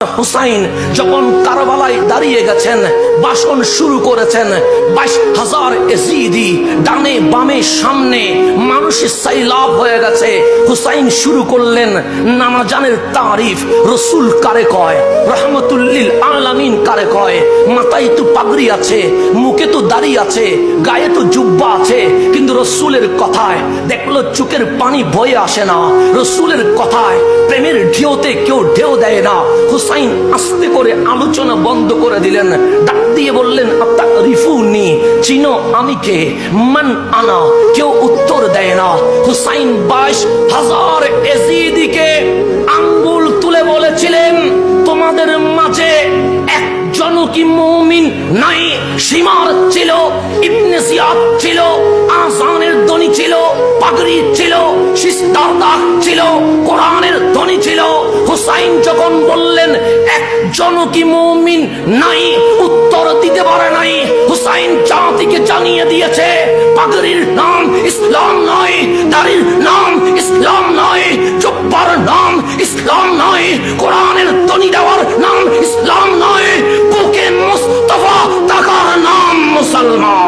হুসাইন যখন কারবালায় দাঁড়িয়ে গেছেন, বাসন শুরু করেছেন, বাইশ হাজার এসিদি ডানে বামে সামনে মানুষের সাইলাভ হয়ে গেছে। হুসাইন শুরু করলেন নামাজানের তারিফ। রসুল কারে কয়? রহমতুল্লিল আলামিন কারে কয়? মাথায় তো পাগড়ি আছে, মুখে তো দাড়ি আছে, গায়ে তো জুব্বা আছে, কিন্তু রসুলের কথায় দেখল চোখের পানি বয়ে আসে না। রসুলের কথায় প্রেমের ঢেউতে কেউ ঢেউ দেয় না। হুসাইন আস্তে করে আলোচনা বন্ধ করে দিলেন। ডাক দিয়ে বললেন আপনার রিফু নি চিনো আমি কে? মান আনা, কেউ উত্তর দেয় না। হুসাইন বাইশ হাজার এজিদিকে আঙ্গুল তুলে বলেছিলেন, তোমাদের মাঝে একজন কি নাই? সীমার ছিল, ইবনে সিয়াদ ছিল আসানের ধ্বনি ছিল ছিল ছিল, কোরআনের ধ্বনি ছিল। হুসাইন যখন বললেন, একজন কি মুমিন নাই? উত্তর দিতে পারে নাই। হুসাইন জাতিকে জানিয়ে দিয়েছে, পাগড়ির নাম ইসলাম নয় দাড়ির নাম ইসলাম নয় জব্বার নাম ইসলাম নয় কোরআনের তনি দেওয়ার নাম ইসলাম নয় বুকে মুস্তফা তাকার নাম মুসলমান।